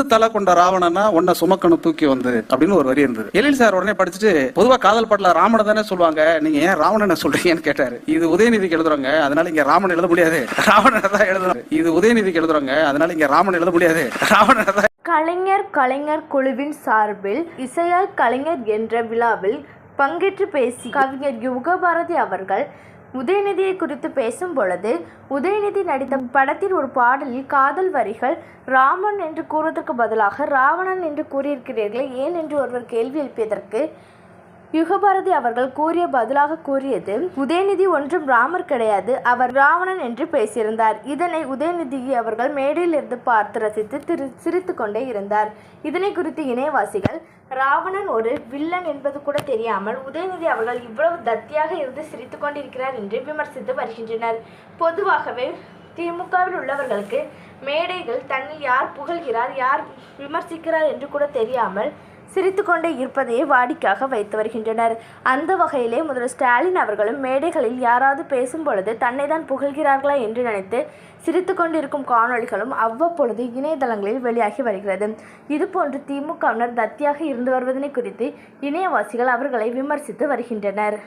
பத்து தலை கொண்ட ராவணனா உன்னை சுமக்கணும் தூக்கி வந்து அப்படின்னு ஒரு வரி இருந்தது. எழில் சார் உடனே படிச்சுட்டு பொதுவா காதல் பாட்டுல ராமனை தானே சொல்லுவாங்க நீங்க ஏன் ராவணனை சொல்றீங்கன்னு கேட்டாரு. இது உதயநிதிக்கு எழுதுறாங்க அதனால இங்க ராமன் எழுத முடியாது. ராவணனை தான் எழுதுறாங்க இது உதயநிதிக்கு எழுதுறாங்க அதனால இங்க ராமன் எழுத முடியாது. ராவணனை தான் கலைஞர் கலைஞர் குழுவின் சார்பில் இசையால் கலைஞர் என்ற விழாவில் பங்கேற்று பேசி கவிஞர் யுகபாரதி அவர்கள் உதயநிதியை குறித்து பேசும் பொழுது உதயநிதி நடித்த படத்தின் ஒரு பாடலில் காதல் வரிகள் ராமன் என்று கூறுவதற்கு பதிலாக ராவணன் என்று கூறியிருக்கிறீர்கள் ஏன் என்று ஒருவர் கேள்வி எழுப்பியதற்கு யுகபாரதி அவர்கள் கூறிய பதிலாக கூறியது உதயநிதி ஒன்றும் ராமர் கிடையாது அவர் ராவணன் என்று பேசியிருந்தார். இதனை உதயநிதி அவர்கள் மேடையில் இருந்து பார்த்து ரசித்து திரு சிரித்து கொண்டே இருந்தார். இதனை குறித்து இணையவாசிகள் ராவணன் ஒரு வில்லன் என்பது கூட தெரியாமல் உதயநிதி அவர்கள் இவ்வளவு தத்தியாக இருந்து சிரித்து கொண்டிருக்கிறார் என்று விமர்சித்து வருகின்றனர். பொதுவாகவே திமுகவில் உள்ளவர்களுக்கு மேடைகள் தன்னில் யார் புகழ்கிறார் யார் விமர்சிக்கிறார் என்று கூட தெரியாமல் சிரித்துக்கொண்டே இருப்பதையே வாடிக்காக வைத்து வருகின்றனர். அந்த வகையிலே முதல்வர் ஸ்டாலின் அவர்களும் மேடைகளில் யாராவது பேசும் பொழுது தன்னை தான் புகழ்கிறார்களா என்று நினைத்து சிரித்து கொண்டிருக்கும் காணொளிகளும் அவ்வப்பொழுது இணையதளங்களில் வெளியாகி வருகிறது. இதுபோன்று திமுகவினர் தத்தியாக இருந்து வருவதனை குறித்து இணையவாசிகள் அவர்களை விமர்சித்து வருகின்றனர்.